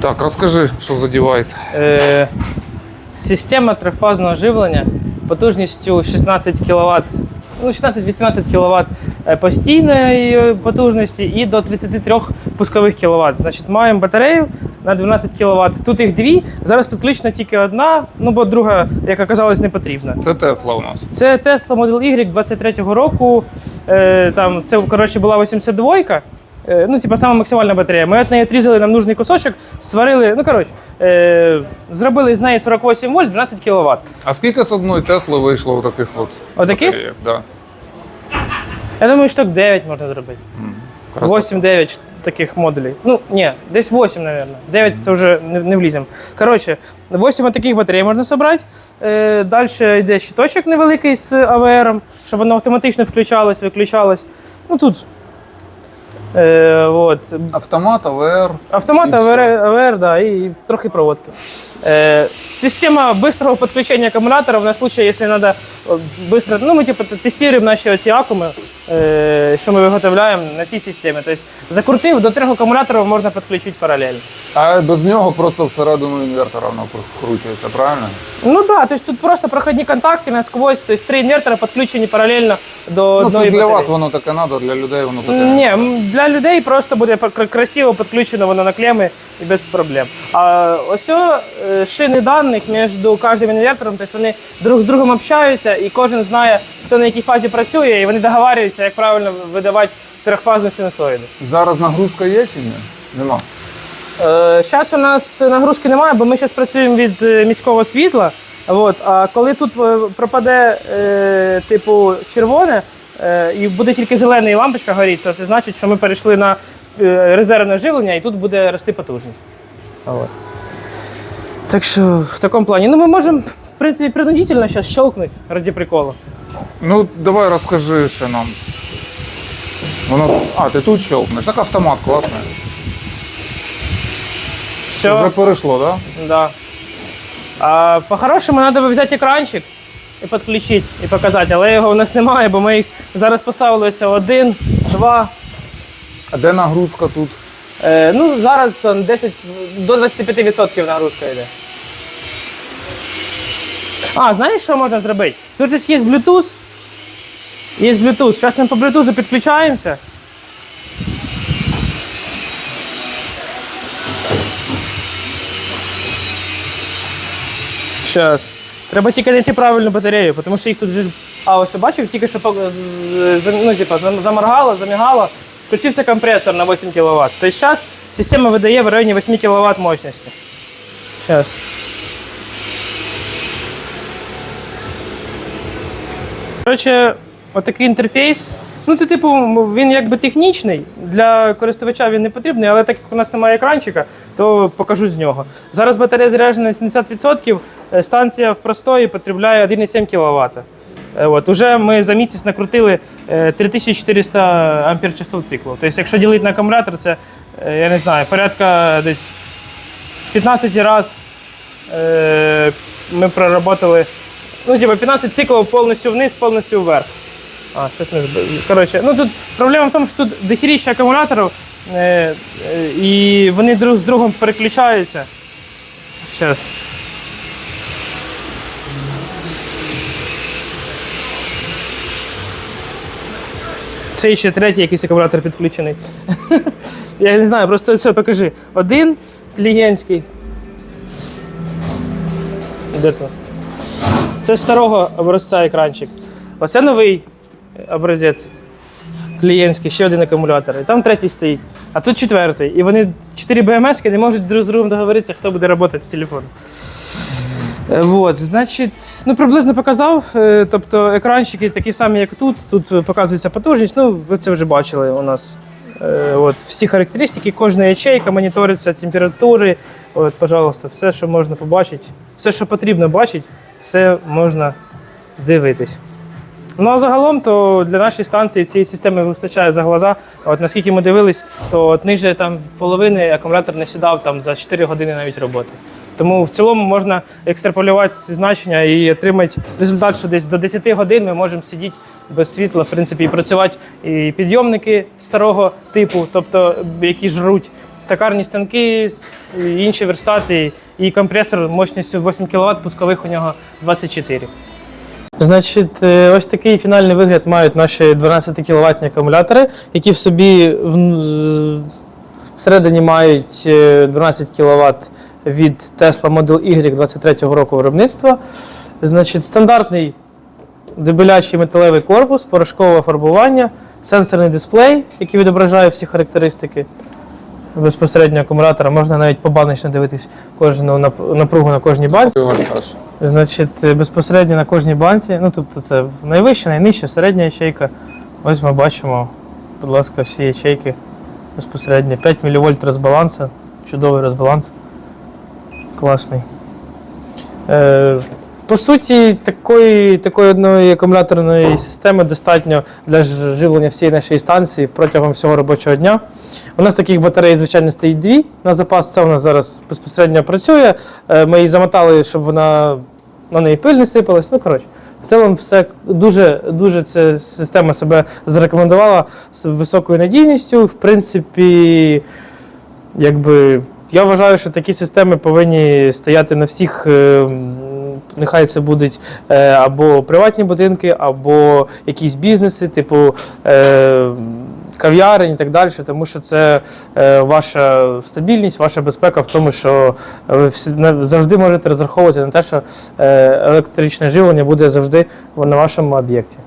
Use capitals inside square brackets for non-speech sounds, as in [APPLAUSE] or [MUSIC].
Так, розкажи, що за девайс. Е, система трифазного живлення потужністю 16 кВт, ну 16-18 кВт е, постійної потужності і до 33 пускових кВт. Значить, маємо батарею на 12 кВт. Тут їх дві. Зараз підключена тільки одна, ну бо друга, як оказалось, не потрібна. Це Тесла у нас. Це Tesla Model Y 23-го року. Е, там, це, коротше, була 82 е, ну, типа, сама максимальна батарея. Ми від неї відрізали нам нужний кусочок, сварили, ну, коротше, е, зробили з неї 48 вольт, 12 кВт. А скільки з одної Тесли вийшло у таких от? Отаких? батареїв? Да. Я думаю, штук 9 можна зробити. Красота. 8-9 таких модулей. Ну, ні, десь 8, мабуть. 9 це вже не, не вліземо. Коротше, 8 таких батарей можна зібрати. Е, далі йде щиточок невеликий з АВР, щоб воно автоматично включалось, виключалось. Ну тут. Е, от. Автомат, АВР. Автомат, І все. АВР, АВР, да, і трохи проводки. Е, система быстрого подключения аккумуляторов на случай, если надо э, быстро, ну мы типа т- тестируем наші оці акуми, е, що ми виготовляємо на цій системі. Тобто закрутив, до трьох акумуляторів можна підключити паралельно. А без нього просто всередину інвертора воно прикручується, правильно? Ну да, тобто тут просто проходні контакти насквозь, тобто три інвертора підключені паралельно до Ну, одної це для батареї. вас воно таке треба, для людей воно таке. Ні, м, для людей просто буде пр- красиво підключено воно на клеми і без проблем. А ось о, е, шини даних між кожним інвертором, тобто вони друг з другом общаються, і кожен знає, хто на якій фазі працює, і вони договарюються, як правильно видавати трьохфазну синусоїду. Зараз нагрузка є чи ні? Нема. Зараз у нас нагрузки немає, бо ми зараз працюємо від е, міського світла. От, а коли тут е, пропаде е, типу червоне е, і буде тільки зелена лампочка горіти, то це значить, що ми перейшли на е, резервне живлення і тут буде рости потужність. От. Так що в такому плані. Ну ми можемо, в принципі, принудительно зараз щелкнути раді приколу. Ну, давай розкажи ще нам. Воно. А, ти тут щелкнеш. Так автомат класний. Все. Вже перейшло, так? Да? Да. А, по-хорошому треба взяти екранчик і підключити, і показати, але його у нас немає, бо ми їх зараз поставили один, два. А де нагрузка тут? Е, ну, зараз он, 10, до 25% нагрузка йде. А, знаєш, що можна зробити? Тут же ж є Bluetooth. Є Bluetooth. Зараз ми по Bluetooth підключаємося. Зараз. Треба тільки знайти правильну батарею, тому що їх тут вже. А, ось бачив, тільки що ну, типа, заморгало, замігало, включився компресор на 8 кВт. Тобто зараз система видає в районі 8 кВт мощності. Зараз. Коротше, отакий інтерфейс. Ну, це типу, він якби технічний. Для користувача він не потрібний, але так як у нас немає екранчика, то покажу з нього. Зараз батарея заряджена на 70%, е, станція в простої потребляє 1,7 кВт. От, уже ми за місяць накрутили е, 3400 ампер часов циклу. Тобто, якщо ділити на акумулятор, це, е, я не знаю, порядка десь 15 разів е, ми проработали. Ну, типу, 15 циклів повністю вниз, повністю вверх. А, щось не Коротше, ну тут проблема в тому, що тут дохіріща акумуляторів, е, е, і вони друг з другом переключаються. Зараз. Це ще третій якийсь акумулятор підключений. [LAUGHS] Я не знаю, просто все покажи. Один клієнтський. Де це? Це старого образця екранчик. Оце новий образець. Клієнтський, ще один акумулятор. І там третій стоїть. А тут четвертий. І вони 4 БМС не можуть друг з другом договоритися, хто буде працювати з телефоном. Е, Вот, значить, ну приблизно показав. Е, Тобто екранчики такі самі, як тут. Тут показується потужність. Ну, ви це вже бачили у нас. Е, От, всі характеристики, кожна ячейка, моніториться температури. От, пожалуйста, все, що можна побачити, все, що потрібно бачити, все можна дивитись. Ну а загалом, то для нашої станції цієї системи вистачає за глаза. От наскільки ми дивились, то от ниже там половини акумулятор не сідав там за 4 години навіть роботи. Тому в цілому можна екстраполювати значення і отримати результат, що десь до 10 годин ми можемо сидіти без світла, в принципі, і працювати і підйомники старого типу, тобто які жруть токарні станки, інші верстати і компресор мощністю 8 кВт, пускових у нього 24. Значить, е, ось такий фінальний вигляд мають наші 12 кВт акумулятори, які в собі всередині мають е, 12 кВт від Tesla Model Y 23-го року виробництва. Значить, стандартний дебелячий металевий корпус, порошкове фарбування, сенсорний дисплей, який відображає всі характеристики безпосередньо акумулятора. Можна навіть побаночно дивитись кожну напругу на кожній банці. Значить, е, безпосередньо на кожній банці, ну тобто це найвища, найнижча, середня ячейка. Ось ми бачимо, будь ласка, всі ячейки безпосередньо. 5 мВ розбаланса, чудовий розбаланс. Класний. Е, по суті, такої, такої одної акумуляторної системи достатньо для живлення всієї нашої станції протягом всього робочого дня. У нас таких батарей, звичайно, стоїть дві на запас. Це у нас зараз безпосередньо працює. Е, Ми її замотали, щоб вона на неї пиль не сипалась. Ну, коротше, в цілому все дуже, дуже ця система себе зарекомендувала з високою надійністю. В принципі, якби. Я вважаю, що такі системи повинні стояти на всіх, е, м, нехай це будуть е, або приватні будинки, або якісь бізнеси, типу е, кав'ярень і так далі, тому що це е, ваша стабільність, ваша безпека в тому, що ви завжди можете розраховувати на те, що електричне живлення буде завжди на вашому об'єкті.